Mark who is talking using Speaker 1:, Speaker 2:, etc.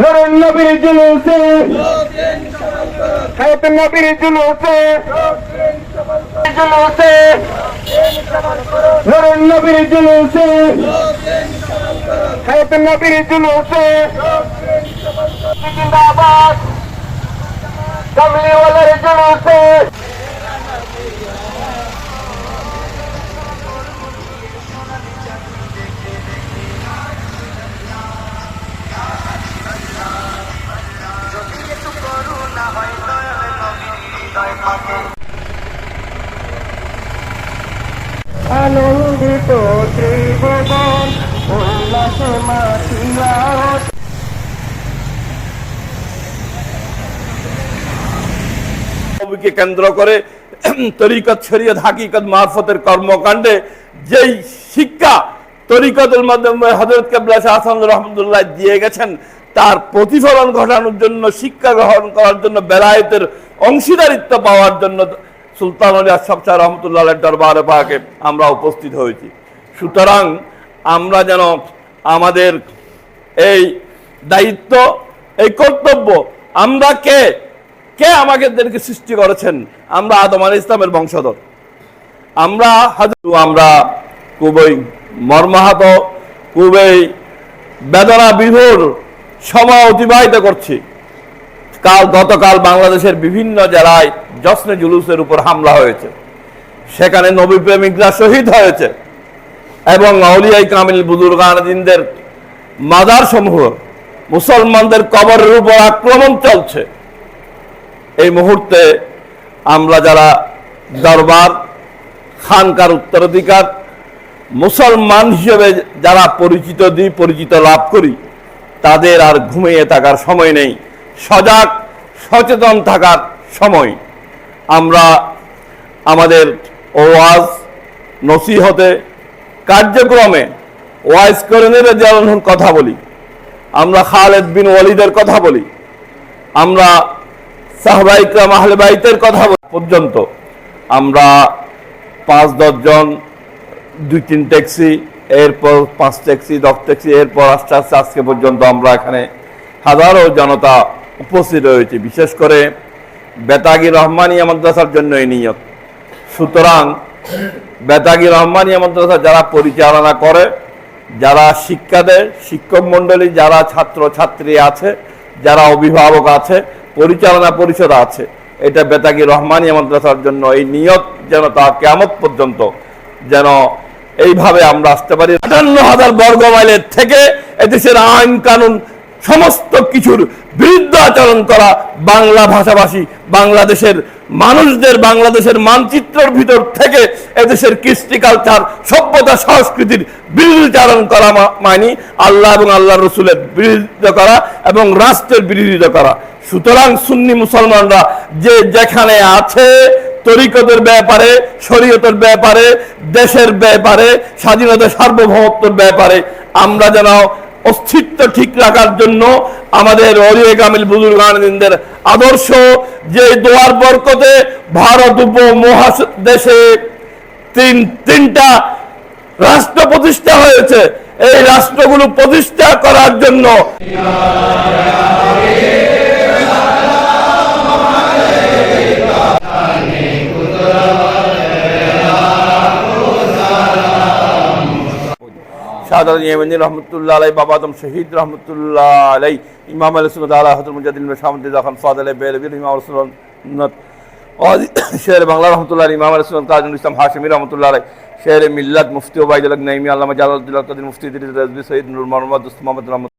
Speaker 1: নুরুন নবীর জুলুসে। হায়াতুন নবীর জুলুসে। জুলুসে। নরেন নবীর জুলুসে। হায়াতুন নবীর জুলুসে। জিন্দাবাদ কমলিওয়ালার জুলুসে। আনন্দিত ত্রিভুবন উল্লাসে মাতিয়া
Speaker 2: নবীকে কেন্দ্র করে তরিকত শরীয়ত হাকিকত মারফতের কর্মকাণ্ডে যেই শিক্ষা তরিকতের মাধ্যমে হজরত কেবলা শাহ হাসান রহমতুল্লাহ দিয়ে গেছেন তার প্রতিফলন ঘটানোর জন্য, শিক্ষা গ্রহণ করার জন্য, বেলায়েতের অংশীদারিত্ব পাওয়ার জন্য সুলতান আলী আশরাফ শাহ রহমতুল্লাহ দরবারে পাকে আমরা উপস্থিত হয়েছি। সুতরাং আমরা যেন আমাদের এই দায়িত্ব, এই কর্তব্য, আমরা কে? কে আমাদেরকে সৃষ্টি করেছেন? আমরা আদম আলী ইসলামের বংশধর। আমরা আমরা খুবই মর্মাহত, খুবই বেদনা বিভোর সময় অতিবাহিত করছি। কাল, গতকাল বাংলাদেশের বিভিন্ন জেলায় জশ্নে জুলুসের উপর হামলা হয়েছে। সেখানে নবী প্রেমিকরা শহীদ হয়েছে এবং আউলিয়াই কামিল বুজুর্গানদিনদের মাদার সমূহ মুসলমানদের কবরের উপর আক্রমণ চলছে। এই মুহূর্তে আমরা যারা দরবার, খানকার উত্তরাধিকার, মুসলমান হিসেবে যারা পরিচিত দিই পরিচিত লাভ করি তাদের আর ঘুমিয়ে থাকার সময় নেই। সজাগ, সচেতন থাকার সময়। আমরা আমাদের ওয়াজ নসিহতে কার্যক্রমে ওয়াইজ করেনের জ্বালানোর কথা বলি। আমরা খালেদ বিন ওয়ালিদের কথা বলি। আমরা সাহবাইকরাম আহলে বাইতের কথা পর্যন্ত আমরা পাঁচ দশজন দুই তিন ট্যাক্সি এরপর পাঁচ ট্যাক্সি, দশ ট্যাক্সি, এরপর আস্তে আস্তে আজকে পর্যন্ত আমরা এখানে হাজারো জনতা উপস্থিত রয়েছে। বিশেষ করে বেতাগি রহমানিয়া মাদ্রাসার জন্য এই নিয়ত। সুতরাং বেতাগি রহমানিয়া মাদ্রাসা যারা পরিচালনা করে, যারা শিক্ষা দেয়, শিক্ষক মণ্ডলী, যারা ছাত্র ছাত্রী আছে, যারা অভিভাবক আছে, পরিচালনা পরিষদ আছে, এটা বেতাগি রহমানিয়া মাদ্রাসার জন্য এই নিয়ত যেন তা কেমত পর্যন্ত যেন এইভাবে আমরা আসতে পারি। আটান্ন হাজার বর্গ মাইলের থেকে এদেশের আইন কানুন সমস্ত কিছুর বিরুদ্ধে আচরণ করা বাংলা ভাষাভাষী, বাংলাদেশের মানুষদের, বাংলাদেশের মানচিত্রের ভিতর থেকে এদেশের কৃষ্টি কালচার, সভ্যতা, সংস্কৃতির বিরুদ্ধাচরণ করা মানি, আল্লাহ এবং আল্লাহ রসুলের বিরোধিতা করা এবং রাষ্ট্রের বিরোধিতা করা। সুতরাং সুন্নি মুসলমানরা যে যেখানে আছে তরিকতের ব্যাপারে, শরীয়তের ব্যাপারে, দেশের ব্যাপারে, স্বাধীনতা সার্বভৌমত্বের ব্যাপারে আমরা যেন অস্তিত্ব ঠিক রাখার জন্য আমাদের অরিয়ে কামিল বুজুর্গানদের আদর্শ, যে দোয়ার বরকতে ভারত উপমহাদেশে তিন, তিনটা রাষ্ট্র প্রতিষ্ঠা হয়েছে। এই রাষ্ট্রগুলো প্রতিষ্ঠা করার জন্য শাহাদ ইয়েমেনি রহমতুল্লাহ আলাই বাবা আদম শহীদ, রহমতুল্লাহ আলাই ইমাম আলী সুনত আল্লাহ হজর মুজাদিন শামুদ্দিন খান ফাদ আলাই বেলবির ইমাম সুন্নত শের বাংলা রহমতুল্লাহ ইমাম আলী ইসলাম হাশমি রহমতুল্লাহ আলাই শের মুফতি নাইমি আল্লাহ মুফতি সঈদ নূর মোহাম্মদ রহমত